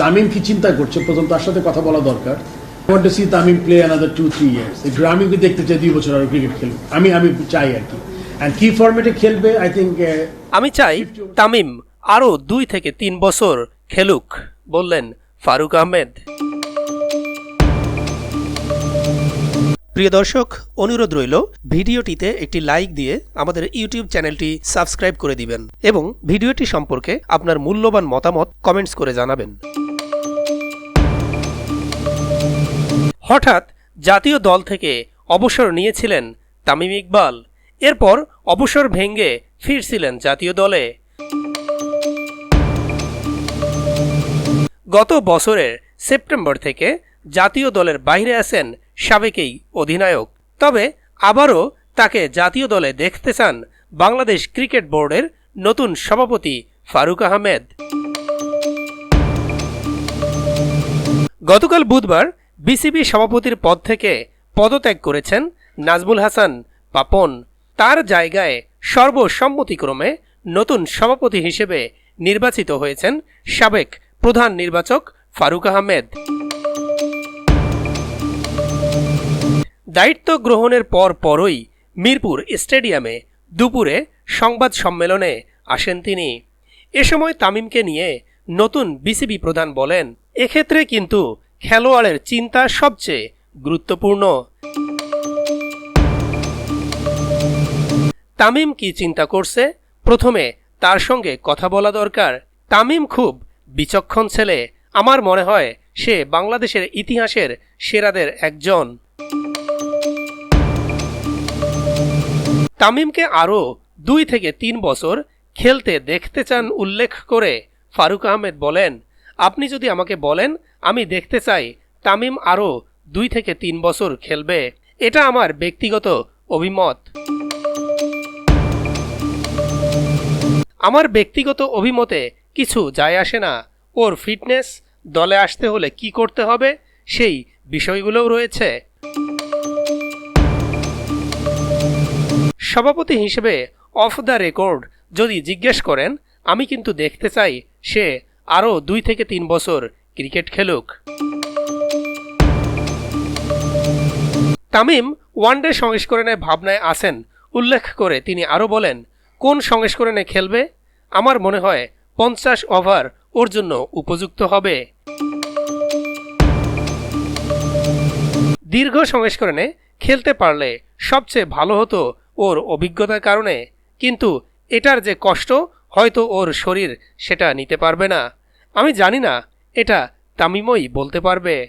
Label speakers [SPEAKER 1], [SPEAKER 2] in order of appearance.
[SPEAKER 1] তামিম কি চিন্তা করছে? প্রথম তার সাথে কথা বলা দরকার। Want to see Tamim play another two three years গ্রামীণকে দেখতে চাই দুই বছর আরও ক্রিকেট খেলবে। আমি আমি চাই আর কি। অ্যান্ড কি ফরম্যাটে খেলবে? আই থিঙ্ক
[SPEAKER 2] আমি চাই তামিম আরও দুই থেকে তিন বছর খেলুক বললেন ফারুক আহমেদ। প্রিয় দর্শক অনুরোধ রইল ভিডিওটিতে একটি লাইক দিয়ে আমাদের ইউটিউব চ্যানেলটি সাবস্ক্রাইব করে দিবেন এবং ভিডিওটি সম্পর্কে আপনার মূল্যবান মতামত কমেন্টস করে জানাবেন। হঠাৎ জাতীয় দল থেকে অবসর নিয়েছিলেন তামিম ইকবাল। এরপর অবসর ভেঙ্গে ফিরছিলেন জাতীয় দলে। গত বছরের সেপ্টেম্বর থেকে জাতীয় দলের বাইরে আছেন সাবেকেই অধিনায়ক। তবে আবারও তাকে জাতীয় দলে দেখতে চান বাংলাদেশ ক্রিকেট বোর্ডের নতুন সভাপতি ফারুক আহমেদ। গতকাল বুধবার বিসিবি সভাপতির পদ থেকে পদত্যাগ করেছেন নাজমুল হাসান পাপন। তার জায়গায় সর্বসম্মতিক্রমে নতুন সভাপতি হিসেবে নির্বাচিত হয়েছেন সাবেক প্রধান নির্বাচক ফারুক আহমেদ। দায়িত্ব গ্রহণের পর পরই মিরপুর স্টেডিয়ামে দুপুরে সংবাদ সম্মেলনে আসেন তিনি। এ সময় তামিমকে নিয়ে নতুন বিসিবি প্রধান বলেন, এক্ষেত্রে কিন্তু খেলোয়াড়ের চিন্তা সবচেয়ে গুরুত্বপূর্ণ। তামিম কি চিন্তা করছে? প্রথমে তার সঙ্গে কথা বলা দরকার। তামিম খুব বিচক্ষণ ছেলে। আমার মনে হয় সে বাংলাদেশের ইতিহাসের সেরাদের একজন। তামিমকে আরও দুই থেকে তিন বছর খেলতে দেখতে চান উল্লেখ করে ফারুক আহমেদ বলেন, আপনি যদি আমাকে বলেন আমি দেখতে চাই তামিম আরও দুই থেকে তিন বছর খেলবে। এটা আমার ব্যক্তিগত অভিমত। আমার ব্যক্তিগত অভিমতে কিছু যায় আসে না। ওর ফিটনেস, দলে আসতে হলে কি করতে হবে, সেই বিষয়গুলোও রয়েছে। সভাপতি হিসেবে অফ দ্য রেকর্ড যদি জিজ্ঞেস করেন, আমি কিন্তু দেখতে চাই সে আরও দুই থেকে তিন বছর ক্রিকেট খেলুক। তামিম ওয়ানডে সংস্করণের ভাবনায় আসেন, উল্লেখ করে তিনি আরও বলেন, কোন সংস্করণে খেলবে? আমার মনে হয় পঞ্চাশ ওভার ওর জন্য উপযুক্ত হবে। দীর্ঘ সংস্করণে খেলতে পারলে সবচেয়ে ভালো হতো ওর অভিজ্ঞতার কারণে, কিন্তু এটার যে কষ্ট হয়তো ওর শরীর সেটা নিতে পারবে না। আমি জানি না এটা তামিমই বলতে পারবে।